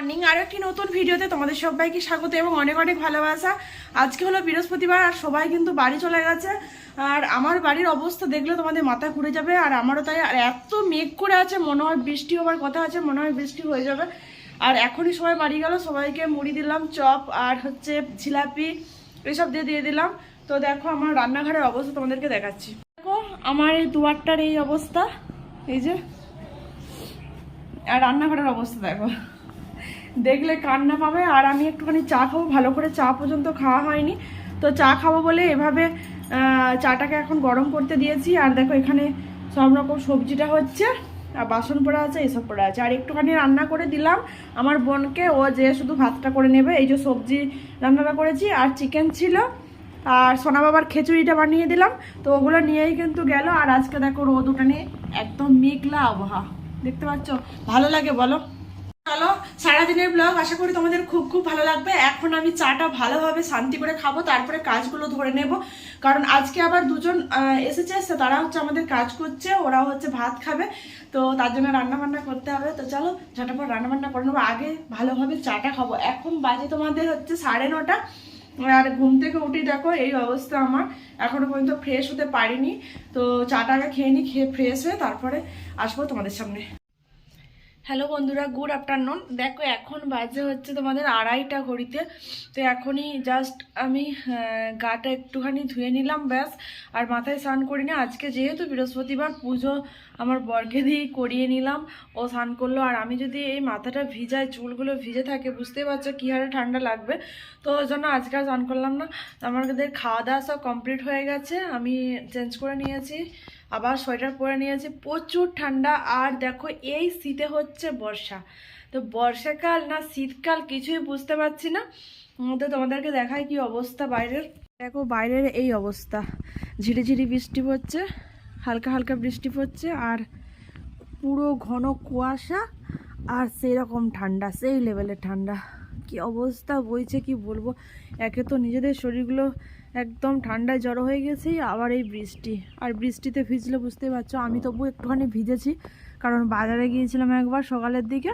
Morning আর একটি নতুন ভিডিওতে তোমাদের সবাইকে স্বাগত এবং অনেক অনেক ভালোবাসা। আজকে হলো বৃহস্পতিবার, আর সবাই কিন্তু বাড়ি চলে গেছে। আর আমার বাড়ির অবস্থা দেখলে তোমাদের মাথা ঘুরে যাবে, আর আমারও তাই। আর এত মেঘ করে আছে, মনে হয় বৃষ্টি হওয়ার কথা আছে, মনে হয় বৃষ্টি হয়ে যাবে। আর এখনই সবাই বাড়ি গেল, সবাইকে মুড়ি দিলাম, চপ আর হচ্ছে জিলাপি, এসব দিয়ে দিয়ে দিলাম। তো দেখো আমার রান্নাঘরের অবস্থা তোমাদেরকে দেখাচ্ছি। দেখো আমার এই দুয়ারটার এই অবস্থা, এই যে। আর রান্নাঘরের অবস্থা দেখো। দেখলে কান্না পাবে আর আমি একটুখানি চা খাব, ভালো করে চা পর্যন্ত খাওয়া হয়নি। তো চা খাব বলে এভাবে চাটাকে এখন গরম করতে দিয়েছি। আর দেখো এখানে সব রকম সবজিটা হচ্ছে, আর বাসন পড়ে আছে, এসব পড়ে আছে। আর একটুখানি রান্না করে দিলাম আমার বোনকে, ও যে শুধু ভাতটা করে নেবে, এই যে সবজি রান্নাটা করেছি। আর চিকেন ছিল, আর সোনা বাবার খিচুড়িটা বানিয়ে দিলাম। তো ওগুলো নিয়েই কিন্তু গেল। আর আজকে দেখো রোদ উঠানে একদম মেঘলা আবহাওয়া। দেখতে পাচ্ছ? ভালো লাগে বলো। চলো, সারাদিনের ব্লগ আশা করি তোমাদের খুব খুব ভালো লাগবে। এখন আমি চাটা ভালোভাবে শান্তি করে খাব, তারপরে কাজগুলো ধরে নেব। কারণ আজকে আবার দুজন এসেছে তারা হচ্ছে আমাদের কাজ করছে, ওরাও হচ্ছে ভাত খাবে। তো তার জন্য রান্না বান্না করতে হবে। তো চলো, ঝটাপট রান্না বান্না করে নেব। আগে ভালোভাবে চাটা খাব। এখন বাজে তোমাদের হচ্ছে সাড়ে নটা। আর ঘুম থেকে উঠি দেখো, এই অবস্থা আমার। এখনও পর্যন্ত ফ্রেশ হতে পারিনি। তো চাটা আগে খেয়ে নি খেয়ে ফ্রেশ হয়ে তারপরে আসব তোমাদের সামনে। হ্যালো বন্ধুরা গুড আফটারনুন দেখো, এখন বাজে হচ্ছে তোমাদের আড়াইটা ঘড়িতে। তো এখনই জাস্ট আমি গাটা একটুখানি ধুয়ে নিলাম, ব্যাস। আর মাথায় স্নান করি না। আজকে যেহেতু বৃহস্পতিবার, পুজো আমার বরকে দিয়েই করিয়ে নিলাম। ও স্নান করল। আর আমি যদি এই মাথাটা ভিজাই, চুলগুলো ভিজে থাকে, বুঝতেই পারছ কী হারে ঠান্ডা লাগবে। তো ওই জন্য আজকে আর স্নান করলাম না। আমাদের খাওয়া দাওয়া সব কমপ্লিট হয়ে গেছে। আমি চেঞ্জ করে নিয়েছি। আবার সোয়েটার পরে নিয়েছি, প্রচুর ঠান্ডা। আর দেখো, এই শীতে হচ্ছে বর্ষা। তো বর্ষাকাল না শীতকাল কিছুই বুঝতে পারছি না। তো তোমাদেরকে দেখায় কি অবস্থা বাইরের। দেখো, বাইরের এই অবস্থা। ঝিরিঝিরি বৃষ্টি পড়ছে, হালকা হালকা বৃষ্টি পড়ছে, আর পুরো ঘন কুয়াশা। আর সেই রকম ঠান্ডা, সেই লেভেলের ঠান্ডা। কি অবস্থা বইছে, কি বলব? একে তো নিজেদের শরীরগুলো একদম ঠান্ডায় জড়ো হয়ে গেছে, আবার এই বৃষ্টি। আর বৃষ্টিতে ভিজলে বুঝতে পারছ, আমি তবু একটুখানি ভিজেছি, কারণ বাজারে গিয়েছিলাম একবার সকালের দিকে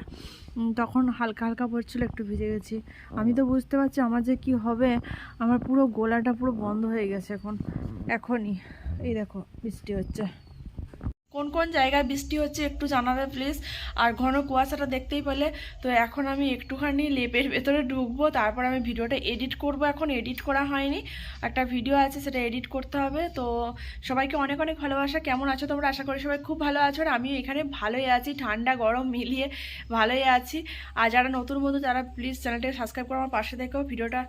তখন হালকা হালকা পড়ছিল, একটু ভিজে গেছি। আমি তো বুঝতে পারছি আমার যে কি হবে, আমার পুরো গোলাটা পুরো বন্ধ হয়ে গেছে এখন, এখনই। এই দেখো, বৃষ্টি হচ্ছে। কোন কোন জায়গায় বৃষ্টি হচ্ছে একটু জানাবে প্লিজ আর ঘন কুয়াশাটা দেখতেই পেলে। তো এখন আমি একটুখানি লেপের ভেতরে ঢুকবো। তারপর আমি ভিডিওটা এডিট করব। এখন এডিট করা হয়নি। একটা ভিডিও আছে, সেটা এডিট করতে হবে। তো সবাইকে অনেক অনেক ভালোবাসা। কেমন আছো তোমরা? আশা করি সবাই খুব ভালো আছো। আর আমি এখানে ভালোই আছি। ঠান্ডা, গরম মিলিয়ে ভালোই আছি। আর যারা নতুন বন্ধু, তারা প্লিজ চ্যানেলটাকে সাবস্ক্রাইব করে আমার পাশে দেখো ভিডিওটা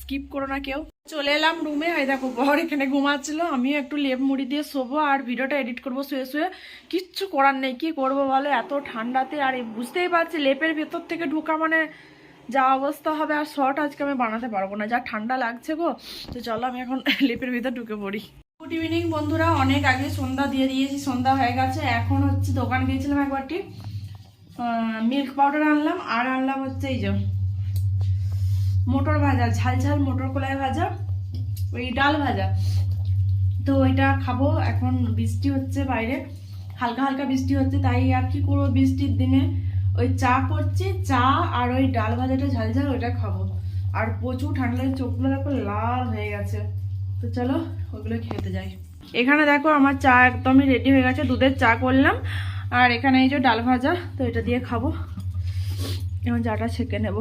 স্কিপ করো না কেউ। চলে এলাম রুমে হয় দেখো, বর এখানে ঘুমাচ্ছিল। আমিও একটু লেপ মুড়ি দিয়ে শোবো আর ভিডিওটা এডিট করব শুয়ে শুয়ে। কিচ্ছু করার নেই, কি করব বলো? এত ঠান্ডাতে আর বুঝতেই পারছি লেপের ভেতর থেকে ঢুকা মানে যা অবস্থা হবে। আর শর্ট আজকে আমি বানাতে পারব না। যা ঠান্ডা লাগছে গো, তো চলো আমি এখন লেপের ভিতর ঢুকে পড়ি। গুড ইভিনিং বন্ধুরা, অনেক আগে সন্ধ্যা দিয়ে দিয়েছি, সন্ধ্যা হয়ে গেছে। এখন হচ্ছে দোকান গিয়েছিলাম একবারটি। মিল্ক পাউডার আনলাম। আর আনলাম হচ্ছে এই যে ভাজা ঝাল ঝাল মোটর কলাই ভাজা, ওই ডাল ভাজা। তো এটা খাব, এখন বৃষ্টি হচ্ছে বাইরে, হালকা হালকা বৃষ্টি হচ্ছে, তাই আর কি করব বৃষ্টির দিনে? ওই চা করছি, চা আর ওই ডাল ভাজাটা ঝাল ঝাল ওইটা খাব। আর প্রচুর ঠান্ডা লাগে চোখগুলো দেখো লাল হয়ে গেছে। তো চলো, ওগুলো খেতে যাই। এখানে দেখো আমার চা একদমই রেডি হয়ে গেছে, দুধের চা করলাম। আর এখানে এই যে ডাল ভাজা, তো এটা দিয়ে খাব। এবং চাটা ছেঁকে নেব।